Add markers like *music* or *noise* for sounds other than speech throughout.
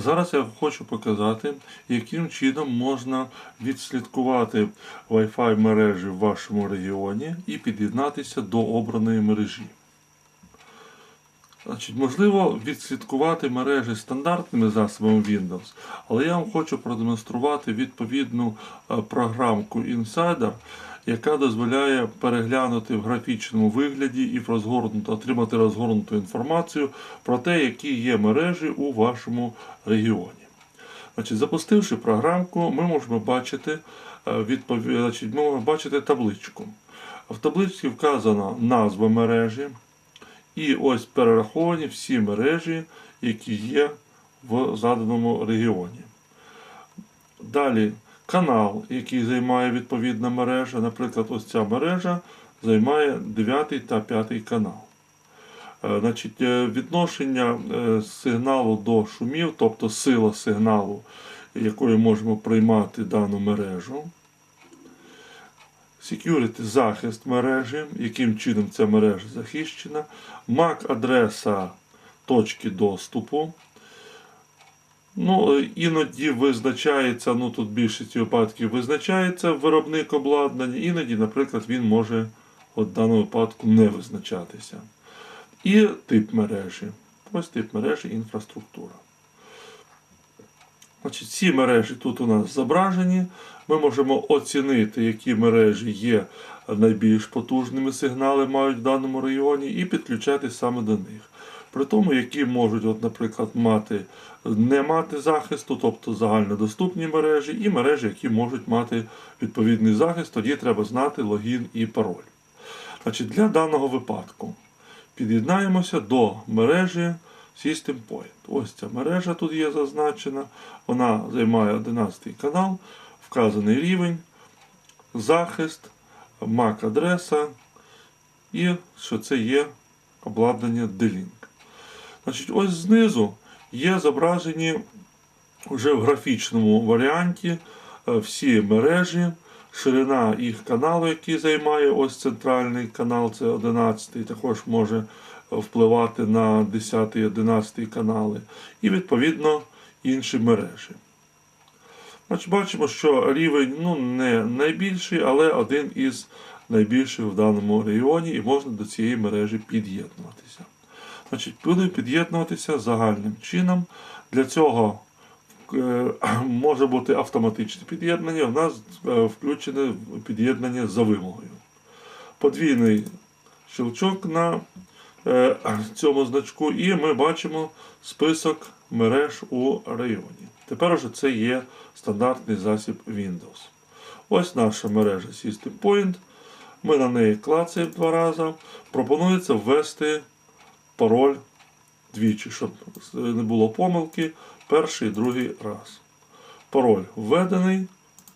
Зараз я хочу показати, яким чином можна відслідкувати Wi-Fi мережі в вашому регіоні і під'єднатися до обраної мережі. Значить, можливо відслідкувати мережі стандартними засобами Windows, але я вам хочу продемонструвати відповідну е, програмку Insider, яка дозволяє переглянути в графічному вигляді і в розгорнуту, отримати розгорнуту інформацію про те, які є мережі у вашому регіоні. Значить, запустивши програмку, ми можемо бачити, е, відпові... Значить, ми можемо бачити табличку. В табличці вказана назва мережі, і ось перераховані всі мережі, які є в заданому регіоні. Далі канал, який займає відповідна мережа. Наприклад, ось ця мережа займає 9 та 5 канал. Е, Значить, е, відношення е, сигналу до шумів, тобто сила сигналу, якою можемо приймати дану мережу. Security захист мережі, яким чином ця мережа захищена, MAC-адреса точки доступу. Ну, іноді визначається, ну тут більшість випадків визначається виробник обладнання, іноді, наприклад, він може в даному випадку не визначатися. І тип мережі. Ось тип мережі інфраструктура. Значить, ці мережі тут у нас зображені. Ми можемо оцінити, які мережі є найбільш потужними сигнали мають в даному районі, і підключати саме до них. При тому, які можуть, от, наприклад, мати, не мати захисту, тобто загальнодоступні мережі, і мережі, які можуть мати відповідний захист, тоді треба знати логін і пароль. Значить, Для даного випадку під'єднаємося до мережі System Point. Ось ця мережа тут є зазначена. Вона займає 11 канал, вказаний рівень, захист, MAC-адреса і що це є обладнання D-Link. Значить, ось знизу є зображені вже в графічному варіанті е, всі мережі, ширина їх каналу, який займає ось центральний канал, це 11, також може впливати на 10 і 11 канали, і відповідно інші мережі. Значить, Бачимо, що рівень ну, не найбільший, але один із найбільших в даному регіоні, і можна до цієї мережі під'єднуватися. Значить, Будемо під'єднуватися загальним чином. Для цього е, *clears throat* може бути автоматичне під'єднання. У нас е, включене під'єднання за вимогою. Подвійний щелчок на е, *clears throat* цьому значку, і ми бачимо список мереж у районі. Тепер уже це є стандартний засіб Windows. Ось наша мережа System Point. Ми на неї клацаємо два рази. Пропонується ввести пароль двічі, щоб не було помилки. Перший і другий раз. Пароль введений.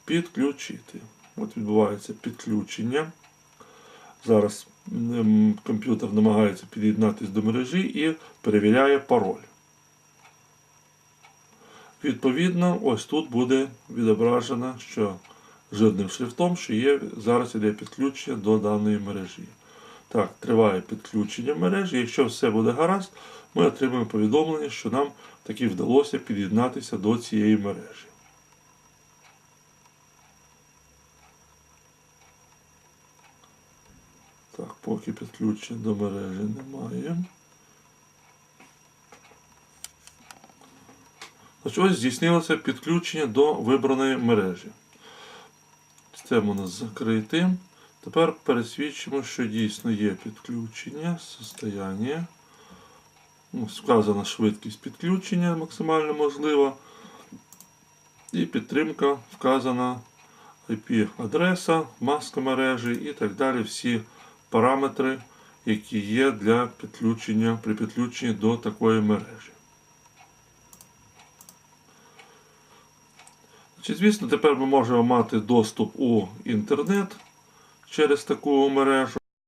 Підключити. От відбувається підключення. Зараз комп'ютер намагається під'єднатися до мережі і перевіряє пароль. Відповідно, ось тут буде відображено, що жирним шрифтом, що є, зараз іде підключення до даної мережі. Так, триває підключення мережі. Якщо все буде гаразд, ми отримаємо повідомлення, що нам таки вдалося під'єднатися до цієї мережі. Так, поки підключення до мережі немає. Значить, ось здійснилося підключення до вибраної мережі. Система у нас закрита. Тепер пересвідчимо, що дійсно є підключення, состояння. Ну, Вказана швидкість підключення максимально можлива. І підтримка вказана IP-адреса, маска мережі і так далі. Всі параметри, які є для підключення при підключенні до такої мережі. Чи, звісно, тепер ми можемо мати доступ у інтернет через таку мережу.